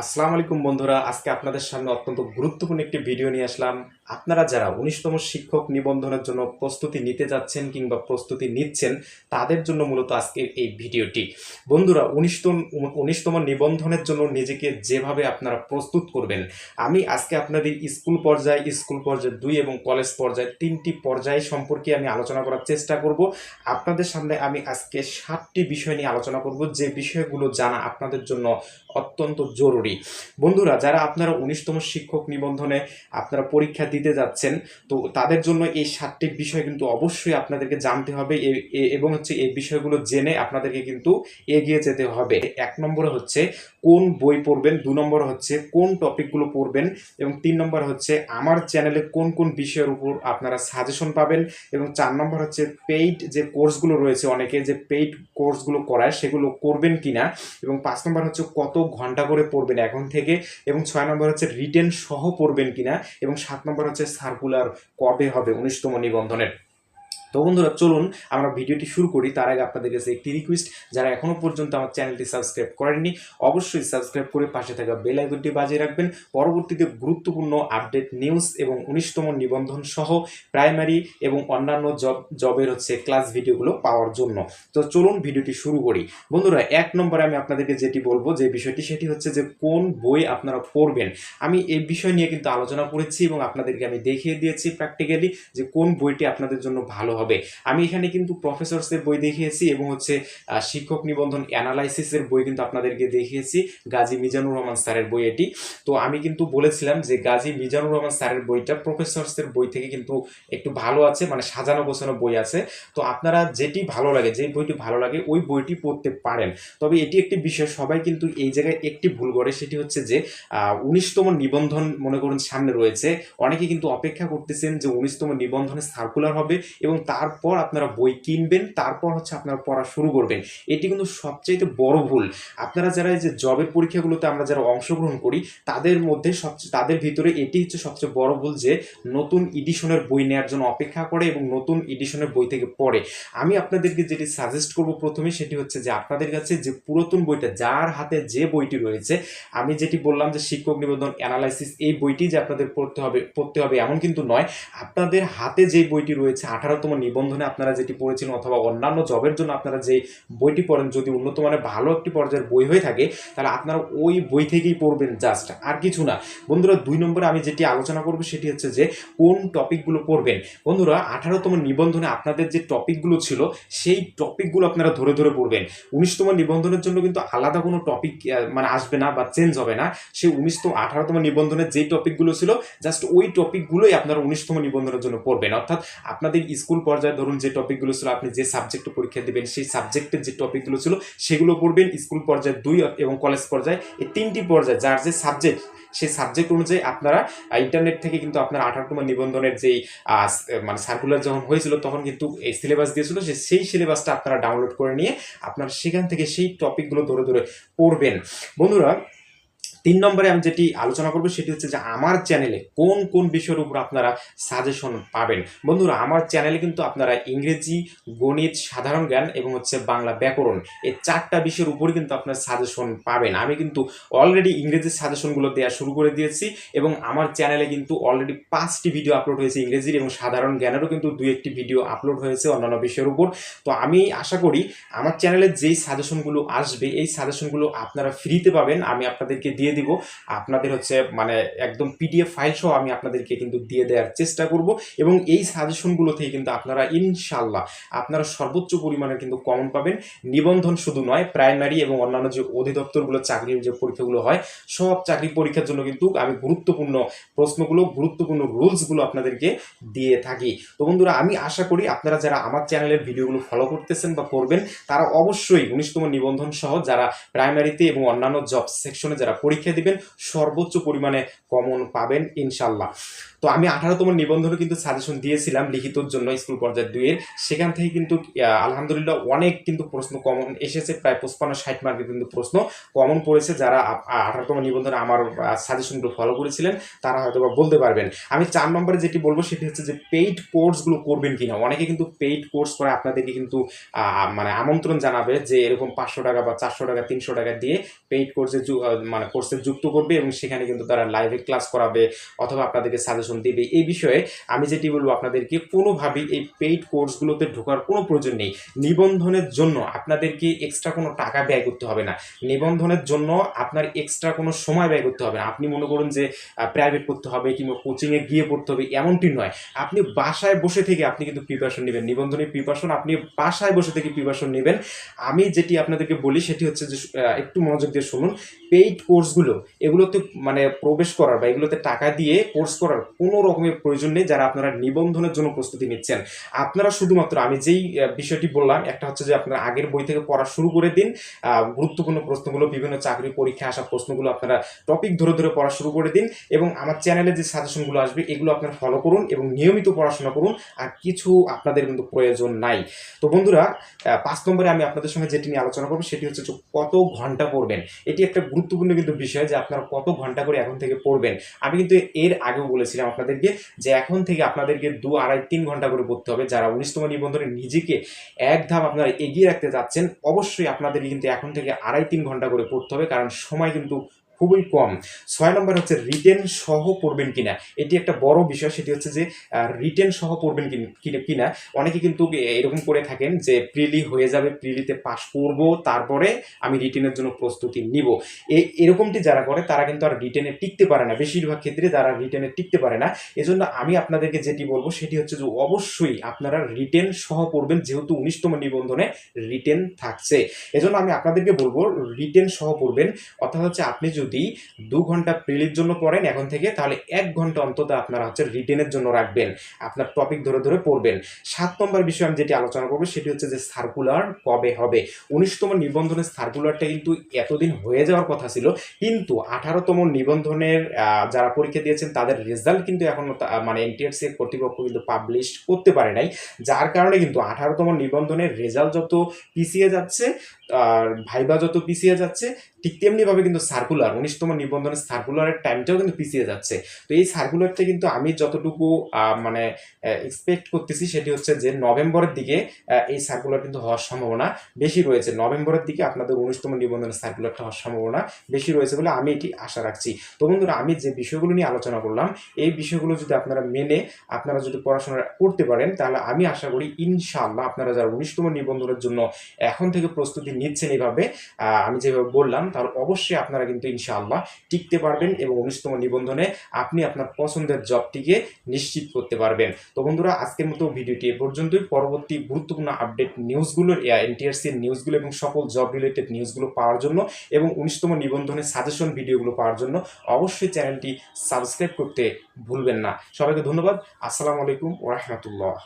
আসসালামু আলাইকুম বন্ধুরা আজকে আপনাদের সামনে অত্যন্ত গুরুত্বপূর্ণ একটি ভিডিও নিয়ে আসলাম। আপনারা যারা উনিশতম শিক্ষক নিবন্ধনের জন্য প্রস্তুতি নিতে যাচ্ছেন কিংবা প্রস্তুতি নিচ্ছেন, তাদের জন্য মূলত আজকের এই ভিডিওটি। বন্ধুরা, উনিশতম উনিশতম নিবন্ধনের জন্য নিজেকে যেভাবে আপনারা প্রস্তুত করবেন, আমি আজকে আপনাদের স্কুল পর্যায়ে স্কুল পর্যায়ে দুই এবং কলেজ পর্যায়ে তিনটি পর্যায় সম্পর্কে আমি আলোচনা করার চেষ্টা করব। আপনাদের সামনে আমি আজকে সাতটি বিষয় নিয়ে আলোচনা করব, যে বিষয়গুলো জানা আপনাদের জন্য অত্যন্ত জরুরি। বন্ধুরা, যারা আপনারা উনিশতম শিক্ষক নিবন্ধনে আপনারা পরীক্ষা দিতে যাচ্ছেন, তো তাদের জন্য এই সাতটি বিষয় কিন্তু অবশ্যই আপনাদেরকে জানতে হবে এবং হচ্ছে এই বিষয়গুলো জেনে আপনাদেরকে কিন্তু এগিয়ে যেতে হবে। এক নম্বরে হচ্ছে কোন বই পড়বেন, দু নম্বর হচ্ছে কোন টপিকগুলো পড়বেন এবং তিন নম্বর হচ্ছে আমার চ্যানেলে কোন কোন বিষয়ের উপর আপনারা সাজেশন পাবেন এবং চার নম্বর হচ্ছে পেইড যে কোর্সগুলো রয়েছে অনেকে যে পেইড কোর্সগুলো করায় সেগুলো করবেন কিনা এবং পাঁচ নম্বর হচ্ছে কত ঘণ্টা করে পড়বেন এখন থেকে এবং ছয় নম্বর হচ্ছে রিটেন সহ পড়বেন কিনা এবং সাত নম্বর হচ্ছে সার্কুলার কবে হবে উনিশতম নিবন্ধনের। তো বন্ধুরা, চলুন আমরা ভিডিওটি শুরু করি। তার আগে আপনাদের কাছে একটি রিকোয়েস্ট যারা এখনও পর্যন্ত আমার চ্যানেলটি সাবস্ক্রাইব করেননি, অবশ্যই সাবস্ক্রাইব করে পাশে থাকা বেল আইকনটি বাজিয়ে রাখবেন। পরবর্তীতে গুরুত্বপূর্ণ আপডেট নিউজ এবং উনিশতম নিবন্ধন সহ প্রাইমারি এবং অন্যান্য জব জবের হচ্ছে ক্লাস ভিডিওগুলো পাওয়ার জন্য। তো চলুন ভিডিওটি শুরু করি। বন্ধুরা, এক নম্বরে আমি আপনাদেরকে যেটি বলব, যে বিষয়টি, সেটি হচ্ছে যে কোন বই আপনারা পড়বেন। আমি এই বিষয় নিয়ে কিন্তু আলোচনা করেছি এবং আপনাদেরকে আমি দেখিয়ে দিয়েছি প্র্যাকটিক্যালি যে কোন বইটি আপনাদের জন্য ভালো হবে। আমি এখানে কিন্তু প্রফেসরসের বই দেখিয়েছি এবং হচ্ছে শিক্ষক নিবন্ধন অ্যানালাইসিসের বই কিন্তু আপনাদেরকে দেখিয়েছি, গাজী মিজানুর রহমান স্যারের বই এটি। তো আমি কিন্তু বলেছিলাম যে গাজী মিজানুর রহমান স্যারের বইটা প্রফেসরসের বই থেকে কিন্তু একটু ভালো আছে মানে সাজানো গোছানো বই আছে। তো আপনারা যেটি ভালো লাগে যে বইটি ভালো লাগে, ওই বইটি পড়তে পারেন। তবে এটি একটি বিষয়, সবাই কিন্তু এই জায়গায় একটি ভুল করে, সেটি হচ্ছে যে উনিশতম নিবন্ধন মনে করুন সামনে রয়েছে। অনেকে কিন্তু অপেক্ষা করতেছেন যে উনিশতম নিবন্ধনে সার্কুলার হবে এবং তারপর আপনারা বই কিনবেন, তারপর হচ্ছে আপনারা পড়া শুরু করবেন। এটি কিন্তু সবচাইতে বড় ভুল। আপনারা যারা এই যে জবের পরীক্ষাগুলোতে আমরা যারা অংশগ্রহণ করি, তাদের মধ্যে সবচেয়ে তাদের ভিতরে এটি হচ্ছে সবচেয়ে বড় ভুল যে নতুন এডিশনের বই নেওয়ার জন্য অপেক্ষা করে এবং নতুন এডিশনের বই থেকে পড়ে। আমি আপনাদেরকে যেটি সাজেস্ট করব প্রথমে, সেটি হচ্ছে যে আপনাদের কাছে যে পুরাতন বইটা, যার হাতে যে বইটি রয়েছে, আমি যেটি বললাম যে শিক্ষক নিবন্ধন অ্যানালাইসিস এই বইটি যে আপনাদের পড়তে হবে পড়তে হবে এমন কিন্তু নয়। আপনাদের হাতে যে বইটি রয়েছে, আঠারোতম নিবন্ধনে আপনারা যেটি পড়েছিলেন অথবা অন্যান্য জবের জন্য আপনারা যে বইটি পড়েন, যদি উন্নত মানের ভালো একটি পর্যায়ের বই হয়ে থাকে, তাহলে আপনারা ওই বই থেকেই পড়বেন জাস্ট আর কিছু না। বন্ধুরা, দুই নম্বরে আমি যেটি আলোচনা করব সেটি হচ্ছে যে, কোন টপিকগুলো পড়বেন? বন্ধুরা, আঠারোতম নিবন্ধনে আপনাদের যে টপিকগুলো ছিল, সেই টপিকগুলো আপনারা ধরে ধরে পড়বেন। উনিশতম নিবন্ধনের জন্য কিন্তু আলাদা কোনো টপিক মানে আসবে না বা চেঞ্জ হবে না। সেই উনিশতম, আঠারোতম নিবন্ধনের যেই টপিকগুলো ছিল জাস্ট ওই টপিকগুলোই আপনারা উনিশতম নিবন্ধনের জন্য পড়বেন। অর্থাৎ আপনাদের স্কুল পর্যায়ে ধরুন যে টপিকগুলো ছিল, আপনি যে সাবজেক্টে পরীক্ষা দেবেন, সেই সাবজেক্টের যে টপিকগুলো ছিল, সেগুলো পড়বেন স্কুল পর্যায়ে দুই এবং কলেজ পর্যায়ে। এই তিনটি পর্যায়ে যার যে সাবজেক্ট সেই সাবজেক্ট অনুযায়ী আপনারা ইন্টারনেট থেকে কিন্তু আপনার আঠারোতম নিবন্ধনের যেই মানে সার্কুলার যখন হয়েছিল, তখন কিন্তু এই সিলেবাস দিয়েছিল যে সেই সিলেবাসটা আপনারা ডাউনলোড করে নিয়ে আপনারা সেখান থেকে সেই টপিকগুলো ধরে ধরে পড়বেন। বন্ধুরা তিন নম্বরে আমি যেটি আলোচনা করব সেটি হচ্ছে যে আমার চ্যানেলে কোন কোন বিষয়ের উপর আপনারা সাজেশন পাবেন? বন্ধুরা, আমার চ্যানেলে কিন্তু আপনারা ইংরেজি, গণিত, সাধারণ জ্ঞান এবং হচ্ছে বাংলা ব্যাকরণ এই চারটা বিষয়ের উপরে কিন্তু আপনার সাজেশন পাবেন। আমি কিন্তু অলরেডি ইংরেজির সাজেশনগুলো দেওয়া শুরু করে দিয়েছি এবং আমার চ্যানেলে কিন্তু অলরেডি পাঁচটি ভিডিও আপলোড হয়েছে ইংরেজির এবং সাধারণ জ্ঞানেরও কিন্তু দুই একটি ভিডিও আপলোড হয়েছে অন্যান্য বিষয়ের উপর। তো আমি আশা করি আমার চ্যানেলে যেই সাজেশনগুলো আসবে, এই সাজেশনগুলো আপনারা ফ্রিতে পাবেন। আমি আপনাদেরকে দিয়ে দিব। আপনাদের হচ্ছে মানে একদম পিডিএফ ফাইল সহ আমি আপনাদেরকে কিন্তু দিয়ে দেওয়ার চেষ্টা করব এবং এই সাজেশনগুলো থেকে কিন্তু আপনারা ইনশাল্লাহ আপনারা সর্বোচ্চ পরিমাণে কিন্তু কমন পাবেন। নিবন্ধন শুধু নয় প্রাইমারি এবং অন্যান্য যে অধিদপ্তরগুলো, চাকরির যে পরীক্ষাগুলো হয়, সব চাকরি পরীক্ষার জন্য কিন্তু আমি গুরুত্বপূর্ণ প্রশ্নগুলো, গুরুত্বপূর্ণ রুলসগুলো আপনাদেরকে দিয়ে থাকি। তো বন্ধুরা, আমি আশা করি আপনারা যারা আমার চ্যানেলের ভিডিওগুলো ফলো করতেছেন বা করবেন, তারা অবশ্যই উনিশতম নিবন্ধন সহ যারা প্রাইমারিতে এবং অন্যান্য জব সেকশনে যারা পরীক্ষা দিবেন, সর্বোচ্চ পরিমাণে কমন পাবেন ইনশাল্লাহ তো আমি আঠারোতম নিবন্ধনে কিন্তু সাজেশন দিয়েছিলাম লিখিতর জন্য স্কুল পর্যায়ের দুইয়ের। সেখান থেকে কিন্তু আলহামদুলিল্লাহ অনেক কিন্তু প্রশ্ন কমন এসেছে, প্রায় পঁচপান্ন, ষাট মার্কের কিন্তু প্রশ্ন কমন পড়েছে। যারা আঠারোতম নিবন্ধনে আমার সাজেশনগুলো ফলো করেছিলেন, তারা হয়তো বা বলতে পারবেন। আমি চার নম্বরে যেটি বলব, সেটি হচ্ছে যে পেইড কোর্সগুলো করবেন কিনা। অনেকে কিন্তু পেইড কোর্স করে আপনাদেরকে কিন্তু মানে আমন্ত্রণ জানাবে যে এরকম পাঁচশো টাকা বা চারশো টাকা, তিনশো টাকা দিয়ে পেইড কোর্সে মানে কোর্স কোর্সে যুক্ত করবে এবং সেখানে কিন্তু তারা লাইভে ক্লাস করাবে অথবা আপনাদেরকে সাজেশন দিবে। এই বিষয়ে আমি যেটি বলব আপনাদেরকে, কোনোভাবেই এই পেইড কোর্সগুলোতে ঢোকার কোনো প্রয়োজন নেই। নিবন্ধনের জন্য আপনাদেরকে এক্সট্রা কোনো টাকা ব্যয় করতে হবে না। নিবন্ধনের জন্য আপনার এক্সট্রা কোনো সময় ব্যয় করতে হবে না। আপনি মনে করুন যে প্রাইভেট করতে হবে কিংবা কোচিংয়ে গিয়ে পড়তে হবে, এমনটি নয়। আপনি বাসায় বসে থেকে আপনি কিন্তু প্রিপারেশন নেবেন। নিবন্ধনের প্রিপারেশন আপনি বাসায় বসে থেকে প্রিপারেশন নেবেন। আমি যেটি আপনাদেরকে বলি সেটি হচ্ছে যে একটু মনোযোগ দিয়ে শুনুন। পেইড কোর্সগুলো এগুলোতে মানে প্রবেশ করার বা এগুলোতে টাকা দিয়ে কোর্স করার কোনো রকমের প্রয়োজন নেই যারা আপনারা নিবন্ধনের জন্য প্রস্তুতি নিচ্ছেন। আপনারা শুধুমাত্র আমি যেই বিষয়টি বললাম, একটা হচ্ছে যে আপনারা আগের বই থেকে পড়া শুরু করে দিন গুরুত্বপূর্ণ প্রশ্নগুলো, বিভিন্ন চাকরি পরীক্ষা আসা প্রশ্নগুলো আপনারা টপিক ধরে ধরে পড়া শুরু করে দিন এবং আমার চ্যানেলে যে সাজেশনগুলো আসবে, এগুলো আপনারা ফলো করুন এবং নিয়মিত পড়াশোনা করুন, আর কিছু আপনাদের কিন্তু প্রয়োজন নাই। তো বন্ধুরা পাঁচ নম্বরে আমি আপনাদের সঙ্গে যেটি নিয়ে আলোচনা করব, সেটি হচ্ছে কত ঘণ্টা পড়বেন? এটি একটা গুরুত্বপূর্ণ কিন্তু বিষয়। যে আপনারা কত ঘণ্টা করে এখন থেকে পড়বেন, আমি কিন্তু এর আগেও বলেছিলাম আপনাদেরকে যে এখন থেকে আপনাদেরকে দু আড়াই তিন ঘণ্টা করে পড়তে হবে। যারা উনিশতম নিবন্ধনে নিজেকে এক ধাপ আপনারা এগিয়ে রাখতে চাচ্ছেন, অবশ্যই আপনাদের কিন্তু এখন থেকে আড়াই তিন ঘণ্টা করে পড়তে হবে, কারণ সময় কিন্তু খুবই কম। ছয় নম্বর হচ্ছে রিটেন সহ পড়বেন কিনা। এটি একটা বড় বিষয়, সেটি হচ্ছে যে রিটেন সহ পড়বেন কিন- অনেকে কিন্তু এরকম করে থাকেন যে প্রিলি হয়ে যাবে প্রিলিতে পাশ করব, তারপরে আমি রিটেনের জন্য প্রস্তুতি নিব। এরকমটি যারা করে, তারা কিন্তু আর রিটেনে টিকতে পারে না। বেশিরভাগ ক্ষেত্রে তারা রিটেনে টিকতে পারে না, এজন্য আমি আপনাদেরকে যেটি বলব, সেটি হচ্ছে যে, অবশ্যই আপনারা রিটেন সহ পড়বেন, যেহেতু উনিশতম নিবন্ধনে রিটেন থাকছে। এজন্য আমি আপনাদেরকে বলব রিটেন সহ পড়বেন। অর্থাৎ হচ্ছে আপনি যদি দু ঘণ্টা প্রিলির জন্য পড়েন এখন থেকে, তাহলে এক ঘণ্টা অন্তত আপনারা হচ্ছে রিটেনের জন্য রাখবেন। আপনার টপিক ধরে ধরে পড়বেন। সাত নম্বর বিষয় আমি যেটি আলোচনা করব, সেটি হচ্ছে যে সার্কুলার কবে হবে? উনিশতম নিবন্ধনের সার্কুলারটা কিন্তু এতদিন হয়ে যাওয়ার কথা ছিল, কিন্তু আঠারোতম নিবন্ধনের যারা পরীক্ষা দিয়েছেন, তাদের রেজাল্ট কিন্তু এখনও তা- মানে এনটিআরসি কর্তৃপক্ষ কিন্তু পাবলিশ করতে পারে নাই। যার কারণে কিন্তু আঠারোতম নিবন্ধনের রেজাল্ট যত পিছিয়ে যাচ্ছে আর ভাইবা যত পিছিয়ে যাচ্ছে, ঠিক তেমনিভাবে কিন্তু সার্কুলার উনিশতম নিবন্ধনের সার্কুলারের টাইমটাও কিন্তু পিছিয়ে যাচ্ছে। তো এই সার্কুলারটা কিন্তু আমি যতটুকু মানে এক্সপেক্ট করতেছি সেটি হচ্ছে যে নভেম্বরের দিকে এই সার্কুলার কিন্তু হওয়ার সম্ভাবনা বেশি রয়েছে। নভেম্বরের দিকে আপনাদের উনিশতম নিবন্ধনের সার্কুলারটা হওয়ার সম্ভাবনা বেশি রয়েছে বলে আমি এটি আশা রাখছি। তো বন্ধুরা, আমি যে বিষয়গুলো নিয়ে আলোচনা করলাম, এই বিষয়গুলো যদি আপনারা মেনে, আপনারা যদি পড়াশোনা করতে পারেন, তাহলে আমি আশা করি ইনশাআল্লাহ আপনারা যারা উনিশতম নিবন্ধনের জন্য এখন থেকে প্রস্তুতি নিচ্ছেন এইভাবে আমি যেভাবে বললাম, তাহলে অবশ্যই আপনারা কিন্তু ইনশাআল্লাহ টিকতে পারবেন এবং উনিশতম নিবন্ধনে আপনি আপনার পছন্দের জবটিকে নিশ্চিত করতে পারবেন। তো বন্ধুরা, আজকের মতো ভিডিওটি এ পর্যন্তই। পরবর্তী গুরুত্বপূর্ণ আপডেট নিউজগুলো এনটিআরসির নিউজগুলো এবং সকল জব রিলেটেড নিউজগুলো পাওয়ার জন্য এবং উনিশতম নিবন্ধনের সাজেশন ভিডিওগুলো পাওয়ার জন্য অবশ্যই চ্যানেলটি সাবস্ক্রাইব করতে ভুলবেন না। সবাইকে ধন্যবাদ। আসসালামু আলাইকুম ওরহমতুল্লাহ